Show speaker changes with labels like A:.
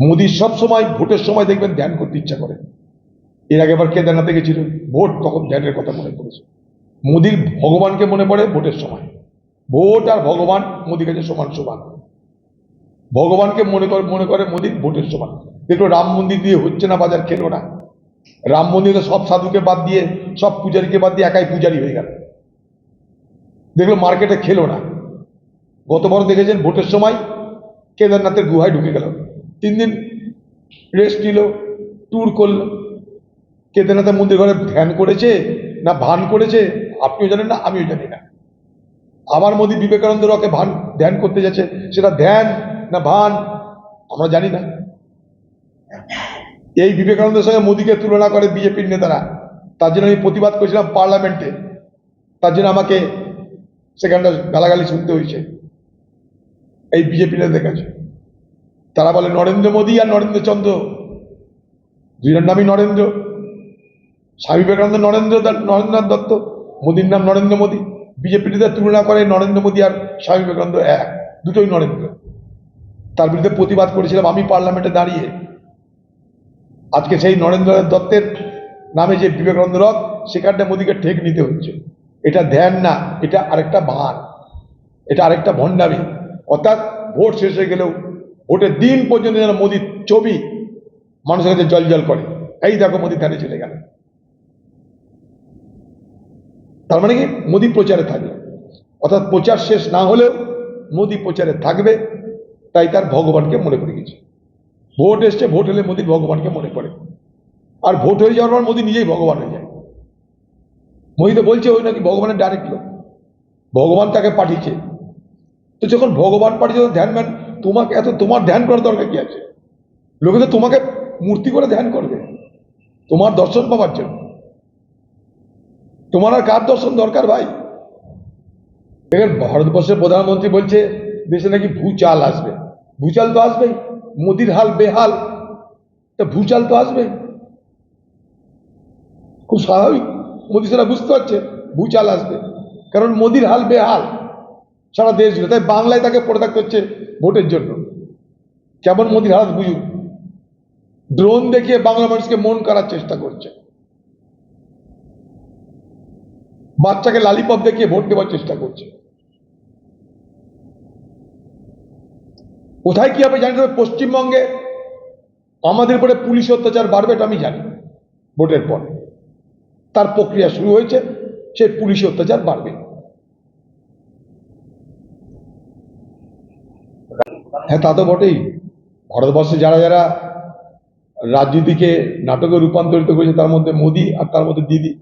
A: মোদির সব সময় ভোটের সময় দেখবেন ধ্যান করতে ইচ্ছা করে। এর আগে আবার কেদারনাথে গেছিল, ভোট তখন ধ্যানের কথা মনে পড়েছে। মোদির ভগবানকে মনে পড়ে ভোটের সময়। ভোট আর ভগবান মোদির কাছে সমান সমান। ভগবানকে মনে করে মনে করে মোদির ভোটের সমান। দেখল রাম মন্দির দিয়ে হচ্ছে না বাজার, খেলো না। রাম মন্দিরে সব সাধুকে বাদ দিয়ে, সব পূজারীকে বাদ দিয়ে একাই পূজারি হয়ে গেল। দেখল মার্কেটে খেলো না। গতবার দেখেছেন ভোটের সময় কেদারনাথের গুহায় ঢুকে গেল। তিন দিন রেস্ট নিল ট্যুর করল। কেদারনাথের মন্দির ঘরে ধ্যান করেছে না ভান করেছে? আপনিও জানেন না, আমিও জানি না। আমার মোদী বিবেকানন্দ রকে ভান, ধ্যান করতে যাচ্ছে। সেটা ধ্যান না ভান, আমরা জানি না। এই বিবেকানন্দের সঙ্গে মোদীকে তুলনা করে বিজেপির নেতারা। তার জন্য আমি প্রতিবাদ করেছিলাম পার্লামেন্টে। তার জন্য আমাকে সেখানটা গালাগালি শুনতে হয়েছে। এই বিজেপি নেতাদের কাছে। তারা বলে নরেন্দ্র মোদী আর নরেন্দ্র চন্দ্র। দুজনের নামই নরেন্দ্র। স্বামী বিবেকানন্দ নরেন্দ্র নরেন্দ্রনাথ দত্ত, মোদীর নাম নরেন্দ্র মোদী। বিজেপিতে তুলনা করে নরেন্দ্র মোদী আর স্বামী বিবেকানন্দ এক, দুটোই নরেন্দ্র। তার বিরুদ্ধে প্রতিবাদ করেছিলাম আমি পার্লামেন্টে দাঁড়িয়ে। আজকে সেই নরেন্দ্রনাথ দত্তের নামে যে বিবেকানন্দ রথ সেখানটা মোদীকে ঠেক নিতে হচ্ছে। এটা ধ্যান না, এটা আরেকটা ভান এটা আরেকটা ভণ্ডামি। অর্থাৎ ভোট শেষ হয়ে গেলেও ভোটের দিন পর্যন্ত যেন মোদির ছবি মানুষের কাছে জল জল করে। এই দেখো মোদি ধ্যানে চলে গেল। তার মানে কি? মোদি প্রচারে থাকবে। অর্থাৎ প্রচার শেষ না হলেও মোদি প্রচারে থাকবে, তাই তার ভগবানকে মনে করে গেছে। ভোট এসছে, ভোট হলে মোদি ভগবানকে মনে করে আর ভোট হয়ে যাওয়ার পর মোদি নিজেই ভগবান হয়ে যায়। মোদি তো বলছে ওই নাকি ভগবানের ডাইরেক্ট লোক। ভগবান তাকে পাঠিয়েছে। তো যখন ভগবান পাঠিয়েছে ধ্যান ম্যান তোমাকে এত তোমার ধ্যান করার দরকার কি আছে? লোকে তো তোমাকে মূর্তি করে ধ্যান করবে, তোমার দর্শন পাওয়ার জন্য। তোমার আর কার দর্শন দরকার ভাই? দেখেন, ভারতবর্ষের প্রধানমন্ত্রী বলছে, দেশে নাকি ভূচাল আসবে। ভূচাল তো আসবেই, মোদির হাল বেহাল। তা ভূচাল তো আসবেই। খুব স্বাভাবিক, মোদি সেটা বুঝতে পারছে, ভূচাল আসবে। কারণ মোদির হাল বেহাল। সারা দেশ জুড়ে। তাই বাংলায় তাকে পড়ে থাকতে হচ্ছে ভোটের জন্য। কেমন মোদির হাত বুঝুক ড্রোন দেখিয়ে বাংলা মানুষকে মন করার চেষ্টা করছে। বাচ্চাকে লালিপপ দেখিয়ে ভোট দেওয়ার চেষ্টা করছে। কোথায় কি হবে জানি পশ্চিমবঙ্গে আমাদের উপরে পুলিশ অত্যাচার বাড়বে এটা আমি জানি, ভোটের পর। তার প্রক্রিয়া শুরু হয়েছে, সেই পুলিশ অত্যাচার বাড়বে। হ্যাঁ তা তো বটেই। ভারতবর্ষে যারা যারা রাজনীতিকে, নাটকে রূপান্তরিত করেছে, তার মধ্যে মোদি আর তার মধ্যে দিদি।